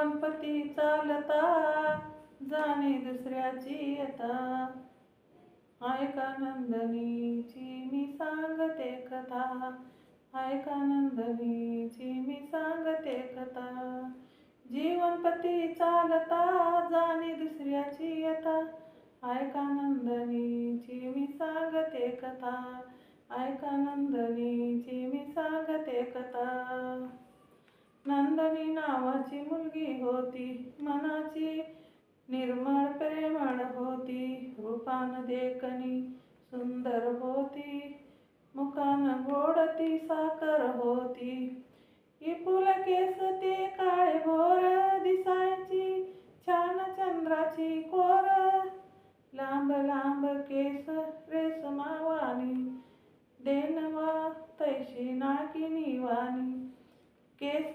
गणपती चालता जाणे दुसऱ्याची येता ऐका नंदनीची मी सांगते कथा ऐका नंदनीची मी सांगते कथा. जीवनपती चालता जाणे दुसऱ्याची येता ऐका नंदनीची मी सांगते कथा ऐका नंदनीची मी सांगते कथा. नंदनी नावाची मुलगी होती. मनाची निर्मळ प्रेमळ होती. रूपान देखणी सुंदर होती. मुखान गोडती साखर साकर होती. इपुल केस ते काळे भोर दिसायची. छान चंद्राची कोर. लांब लांब केस रेसमावानी. केस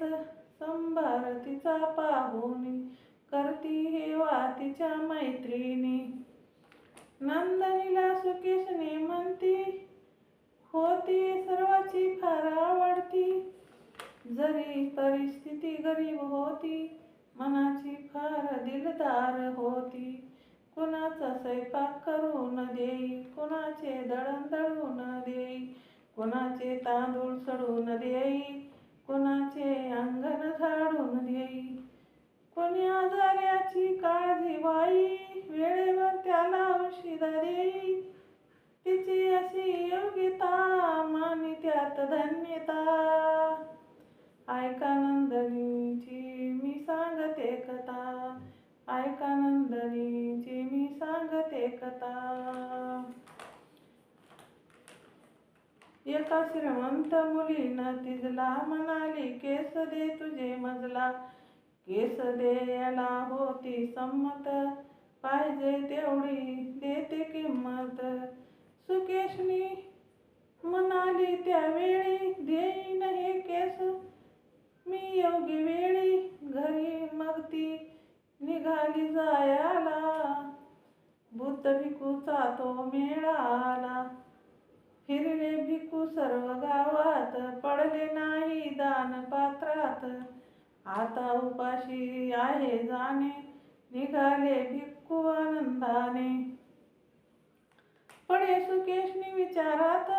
संभार तिचा पाहुणी करती हेवा तिच्या मैत्रिणी. नंदनीला सुकेशने म्हणती होती सर्वाची फार आवडती. जरी परिस्थिती गरीब होती मनाची फार दिलदार होती. कुणाचा स्वयंपाक करून देई कुणाचे दळण दळून देई कुणाचे तांदूळ सडून देई कुणाचे अंगण झाडून देई कोणी आजाऱ्याची काळजी बाई वेळेवर त्याला औषध देई. तिची अशी योग्यता मानी त्यात धन्यता. ऐका नंदनीची मी सांगते कथा. ऐका नंदनीची मी सांगते कथा. एका श्रीमंत मुलीनं तिजला म्हणाली केस दे तुझे मजला. केस देयला होती संमत. पाहिजे तेवढी देते किंमत. सुकेशनी म्हणाली त्यावेळी देईन हे केस. मी योग्य वेळी घरी मग ती निघाली जायाला. बुद्ध भिकूचा तो मेळा सर्व गावात पडले नाही दान पात्रात. आता उपाशी आहे जाणे निघाले भिक्खू आनंदाने. पडे सुकेशनी विचारात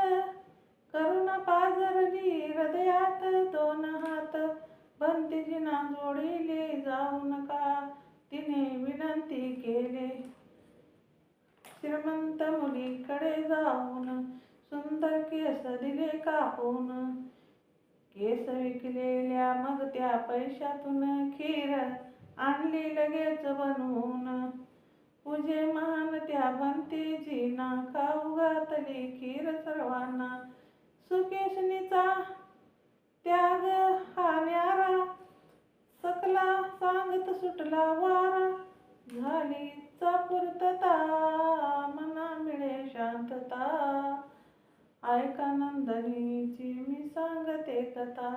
करुणा पाजरली हृदयात दोन हात बंतीजीना जोडिले जाऊ नका तिने विनंती केले. श्रीमंत मुलीकडे जाऊन सुंदर केस दिले कापून केस विकलेल्या मग त्या पैशातून खीर आणली लगेच बनवून. पूजे महान त्या बनतेजीना खाऊ घातली खीर सर्वांना. सुकेशनीचा त्याग हा न्यारा सकला सांगत सुटला वारा. झाली पूर्तता ऐका नंदनीची मी सांगते कथा.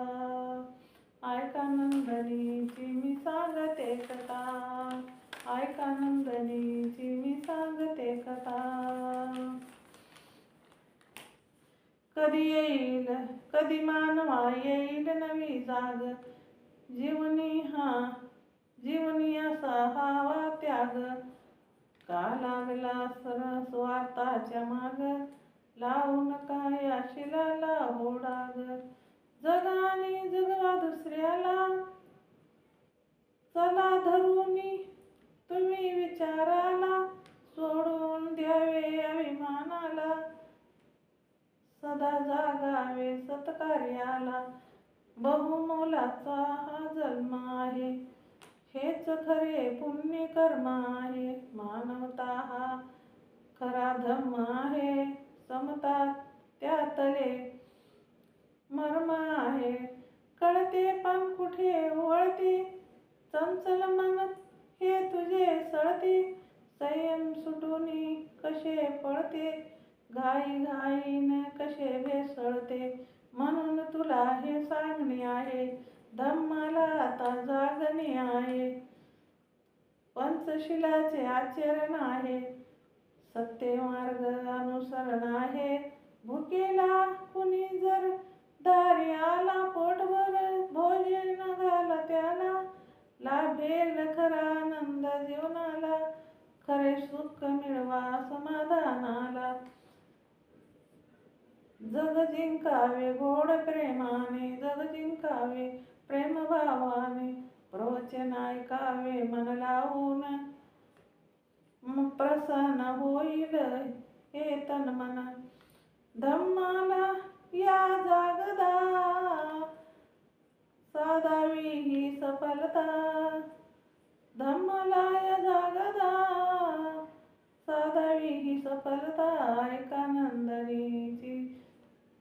ऐका नंदनीची मी सांगते कथा. ऐका नंदनीची मी सांगते कथा. कधी येईल कधी मानवा येईल नवी जाग. जीवनी हा जीवनी असा हावा त्याग. का लागला सर स्वार्थाच्या माग? लावू नका या शिलाला होडाग जगाने जगवा दुसऱ्याला. चला धरूनी तुम्ही विचाराला सोडून द्यावे अभिमानाला. सदा जागावे सत्कार्याला. बहुमोलाचा हा जन्म आहे. हेच खरे पुण्य कर्म आहे. मानवता हा खरा धम्म आहे. समता त्यातले मर्म आहे. कळते पण कुठे वळते चंचल मन हे तुझे सळते. संयम सुटूनी कसे पळते? घाई घाईन कसे भेसळते? म्हणून तुला हे सांगणे आहे. धम्माला आता जागणे आहे. पंचशिलाचे आचरण आहे. सत्य मार्ग अनुसरण आहे. भुकेला कुणी जर दारी आला पोटभर भोजन घाला त्याला लाभेल खरा आनंद जीवनाला खरे सुख मिळवा समाधानाला. जग जिंकावे गोड प्रेमाने जग जिंकावे प्रेमभावाने प्रवचन ऐकावे मन लावून. प्रसन्न होईल हे तन मन. धम्माला या जागदा. साधावी ही सफलता. धम्माला या जागदा. साधावी ही सफलता. ऐका नंदनीची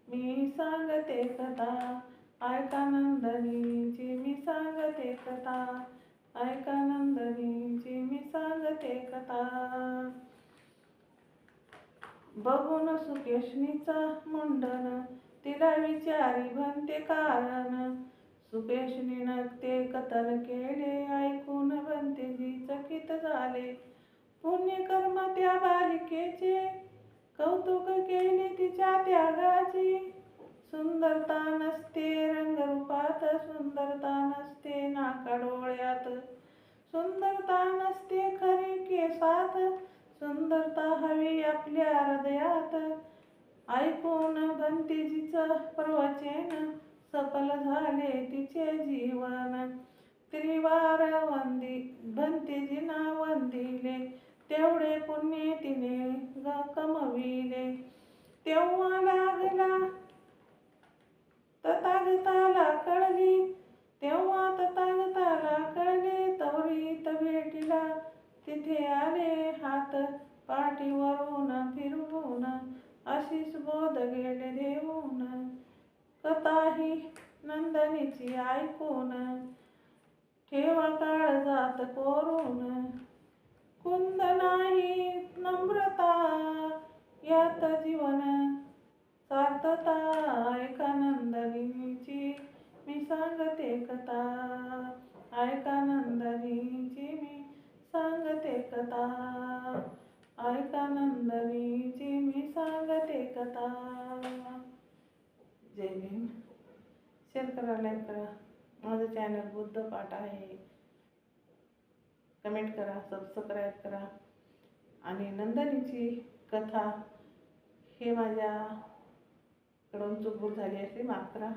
मी सांगते कथा. ऐका नंदनीची मी सांगते कथा. ऐका सांगते कथा. बघून सुकेशनीचा मुंडन तिला विचारी बनते कारण. सुकेशनीनं ते कथन केले ऐकून भंतेजी चकित झाले. पुण्यकर्म त्या बालिकेचे कौतुक केले तिच्या त्यागाची. सुंदरता नसते रंगरूपात सुंदरता नसते नाका डोळ्यात. सुंदरता नसते खरी सुंदरता हवी आपल्या हृदयात. ऐकून भंतीजीच प्रवचन सफल झाले तिचे जीवन. त्रिवार वंदी भंतीजीना वंदिले तेवढे पुण्य तिने कमविले. तेव्हा लागला तथागताला कळली तेव्हा तथागताला कळले तवरी भेटीला तिथे आले हात पाठीवरून फिरवून आशिष बोध गेले देऊन कथाही नंदनीची ऐकून ठेवा काळ जात कोरून कुंद नाही नम्रता यात जीवन सार्थता ऐका नंदनीची मी सांगते कथा ऐका नंदनी सांगते जय भीम. शेअर करा लाईक करा. माझं चॅनल बुद्ध पाठ आहे. कमेंट करा सबस्क्राईब करा. आणि नंदनीची कथा हे माझ्याकडून चुकबुक झाली असली माफ करा.